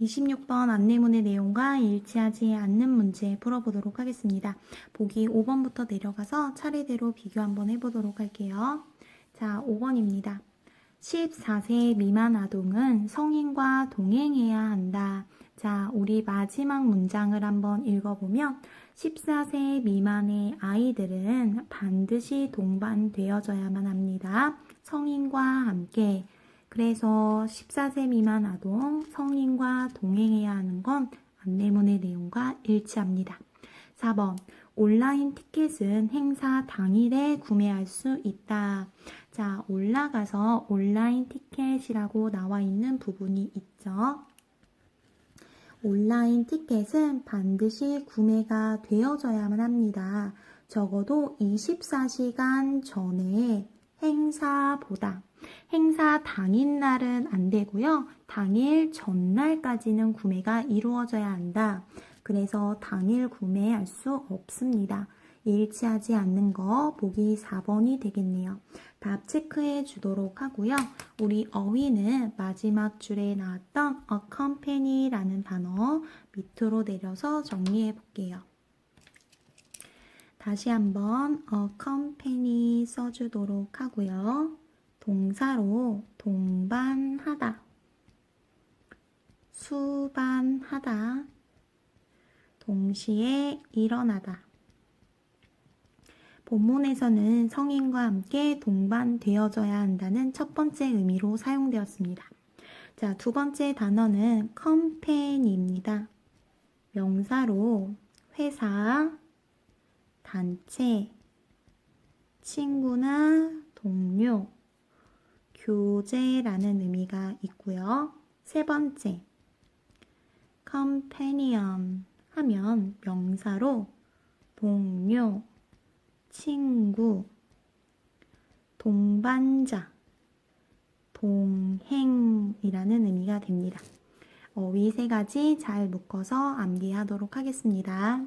26번 안내문의 내용과 일치하지 않는 문제 풀어보도록 하겠습니다. 보기 5번부터 내려가서 차례대로 비교 한번 해보도록 할게요. 자, 5번입니다. 14세 미만 아동은 성인과 동행해야 한다. 자, 우리 마지막 문장을 한번 읽어보면 14세 미만의 아이들은 반드시 동반되어져야만 합니다. 성인과 함께. 그래서 14세 미만 아동, 성인과 동행해야 하는 건 안내문의 내용과 일치합니다. 4번. 온라인 티켓은 행사 당일에 구매할 수 있다. 자, 올라가서 온라인 티켓이라고 나와 있는 부분이 있죠. 온라인 티켓은 반드시 구매가 되어져야만 합니다. 적어도 24시간 전에 행사보다 행사 당일 날은 안 되고요. 당일 전날까지는 구매가 이루어져야 한다. 그래서 당일 구매할 수 없습니다. 일치하지 않는 거 보기 4번이 되겠네요. 답 체크해 주도록 하고요. 우리 어휘는 마지막 줄에 나왔던 accompany라는 단어 밑으로 내려서 정리해 볼게요. 다시 한번 accompany 써주도록 하고요. 동사로 동반하다, 수반하다, 동시에 일어나다. 본문에서는 성인과 함께 동반되어져야 한다는 첫 번째 의미로 사용되었습니다. 자, 두 번째 단어는 컴페니입니다. 명사로 회사, 단체, 친구나 동료, 교제라는 의미가 있고요. 세 번째, companion 하면 명사로 동료, 친구, 동반자, 동행이라는 의미가 됩니다. 어, 위세 가지 잘 묶어서 암기하도록 하겠습니다.